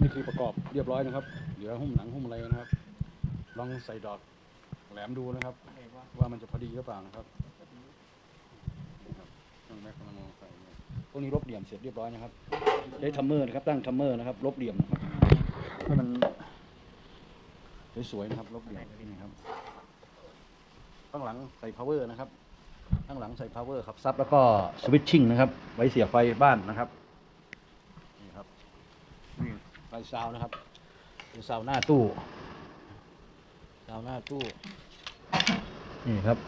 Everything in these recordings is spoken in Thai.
นี่คือประกอบเรียบร้อยนะครับ เหลือหุ้มหนังหุ้มอะไรนะครับ ลองใส่ดอกแหลมดูนะครับ ว่ามันจะพอดีหรือเปล่านะครับช่างแม็กกำลังลองใส่เนี่ยพวกนี้ลบเหลี่ยมเสร็จเรียบร้อยนะครับได้ทัมเมอร์นะครับ ตั้งทัมเมอร์นะครับ ลบเหลี่ยมนะครับให้มันสวยๆนะครับ ลบเหลี่ยมนี่ครับ ข้างหลังใส่ power นะครับ ข้างหลังใส่ power ครับซับแล้วก็สวิตชิ่งนะครับ ไว้เสียบไฟบ้านนะครับ นี่ไฟซาวนะครับเป็นซาวหน้าตู้ซาวหน้าตู้นี่ครับ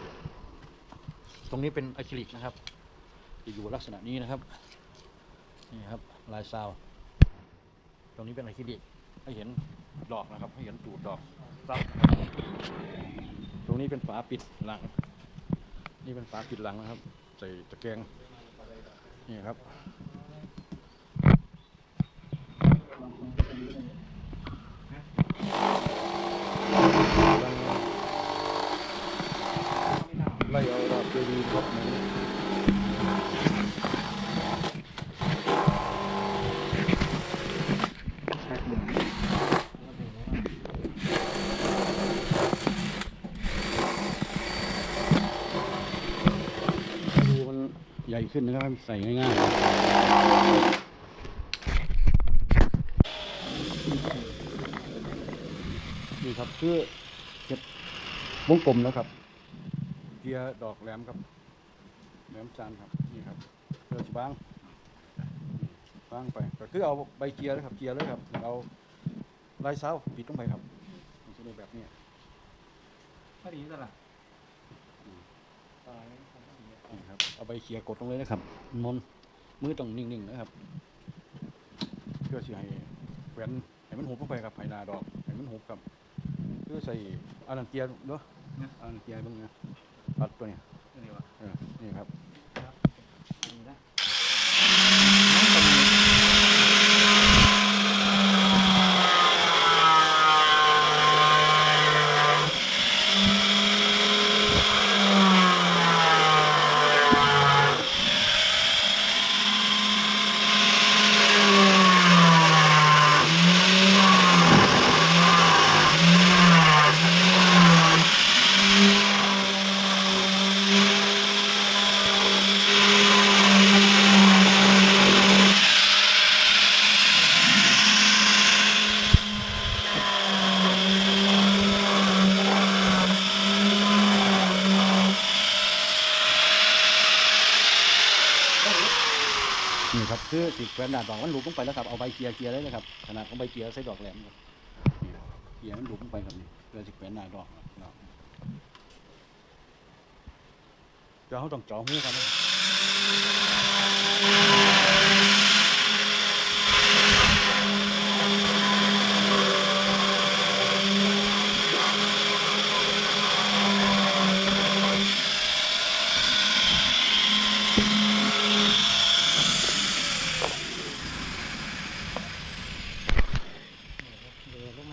ตรงนี้เป็นอะคริลิกนะครับจะอยู่ลักษณะนี้นะครับนี่ครับลายซาวตรงนี้เป็นอะคริลิกให้เห็นดอกนะครับ ให้เห็นตูดดอกซับตรงนี้เป็นฝาปิดหลัง นี่เป็นฝาปิดหลังนะครับ ใส่ตะแกรงนี่ครับ ไล่เอาดอกเจดีย์ครับนี้ดูมันใหญ่ขึ้นนะครับให้มันใส่ง่ายๆ นี่ครับคือเก็บวงกลมนะครับเกียร์ดอกแหลมครับแหลมจานครับนี่ครับเพื่อจะบ้างบ้างไปก็คือเอาใบเกียร์เลยครับเกียร์เลยครับเอาลายเสาปิดลงไปครับมันจะได้แบบนี้พอดีตลาดนี่ครับเอาใบเกียร์กดลงเลยนะครับมนมือต้องนิ่งๆนะครับเพื่อสิให้แหวนให้มันหุบลงไปครับให้หนาดอกให้มันหุบครับ เพื่อใส่อันนั้นเกียร์เนาะอันนั้นเกียร์เบ้างนะตัดตัวเนี้นี่วะเออนี่ครับ นี่นะ นี่ คือติดแหวนหนาดอกมันหลุดลงไปแล้วครับเอาใบเกียร์เกียร์เลยนะครับขนาดของใบเกียร์ใส่ดอกแหลมครับเกียร์มันหลุดลงไปครับนี่เพื่อติดแหวนหนาดอกครับเนาะเดี๋ยวเขาต้องจ่อหูกันนะ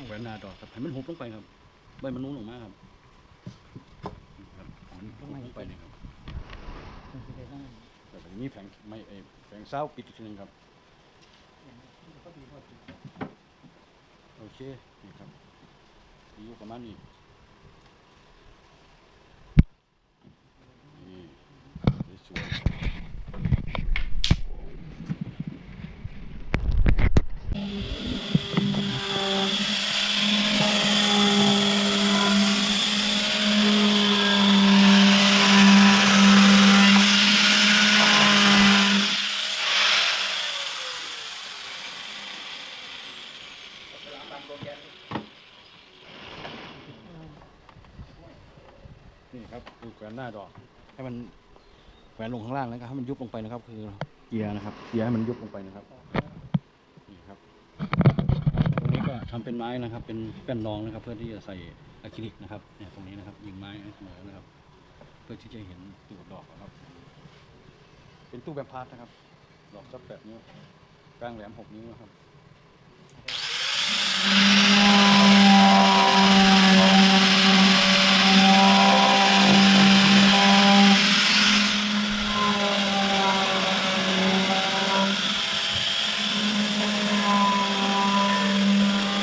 แหวนหนาดอกครับ ให้มันหุบลงไปครับ ใบมันนุ่นลงมาครับนี่ครับให้มันหุบลงไปนี่ครับมันจะได้ต้องแต่ตรงนี้แผงไม่เออแผงเศร้าปิดอีกทีหนึงครับก็ดีพอดีโอเค นี่ครับมีอยู่ประมาณนี้นี่สวย นี่ครับคือแขวนหน้าดอก ให้มันแขวนลงข้างล่างนะครับให้มันยุบลงไปนะครับ คือเกียร์นะครับเกียร์ให้มันยุบลงไปนะครับนี่ครับตรงนี้ก็ทำเป็นไม้นะครับ เป็นแป้นรองนะครับ เพื่อที่จะใส่อะคริลิกนะครับเนี่ยตรงนี้นะครับ ยิงไม้เสมอนะครับ เพื่อที่จะเห็นตูดดอกนะครับ เป็นตู้แบบพาร์ทนะครับ ดอกสักแปดนิ้วกลางแหลมหกนิ้วนะครับ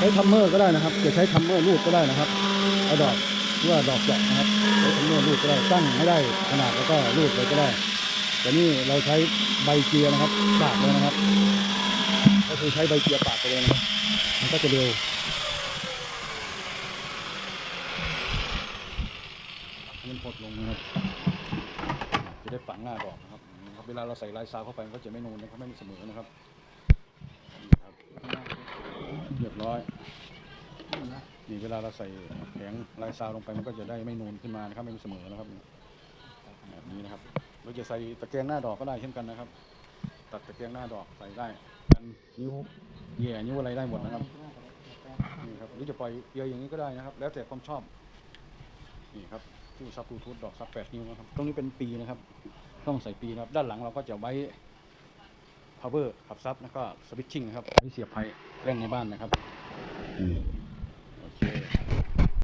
ช้ทัมเมอร์ก็ได้นะครับจะใช้ทัมเมอร์รูดก็ได้นะครับเอาดอกหรือว่าดอกเจาะนะครับใช้ทัมเมอร์รูดก็ได้ตั้งให้ได้ขนาดแล้วก็รูดเลยก็ได้ แต่นี่เราใช้ใบเกียร์นะครับปาดเลยนะครับ ก็คือใช้ใบเกียร์ปาดไปเลยนะครับมันก็จะเร็วมันหดลงนะครับ จะได้ฝังหน้าดอกนะครับ เวลาเราใส่ลายซาวเข้าไปมันก็จะไม่นูนนะครับไม่เสมอนะครับนี่ครับ เรียบร้อย นี่เวลาเราใส่แผงลายซาวลงไปมันก็จะได้ไม่นูนขึ้นมานะครับไม่เสมอนะครับแบบนี้นะครับเราจะใส่ตะแกรงหน้าดอกก็ได้เช่นกันนะครับ ตัดตะแกรงหน้าดอกใส่ได้กันนิ้วแหย่นิ้วอะไรได้หมดนะครับนี่ครับหรือจะปล่อยเอียอย่างนี้ก็ได้นะครับ แล้วแต่ความชอบนี่ครับตู้ซับบลูทูธดอกซับแปดนิ้วนะครับตรงนี้เป็นปีนะครับ ต้องใส่ปีนะครับ ด้านหลังเราก็จะไว้ power ขับซับแล้วก็สวิตชิ่งนะครับที่เสียบไฟเล่นในบ้านนะครับ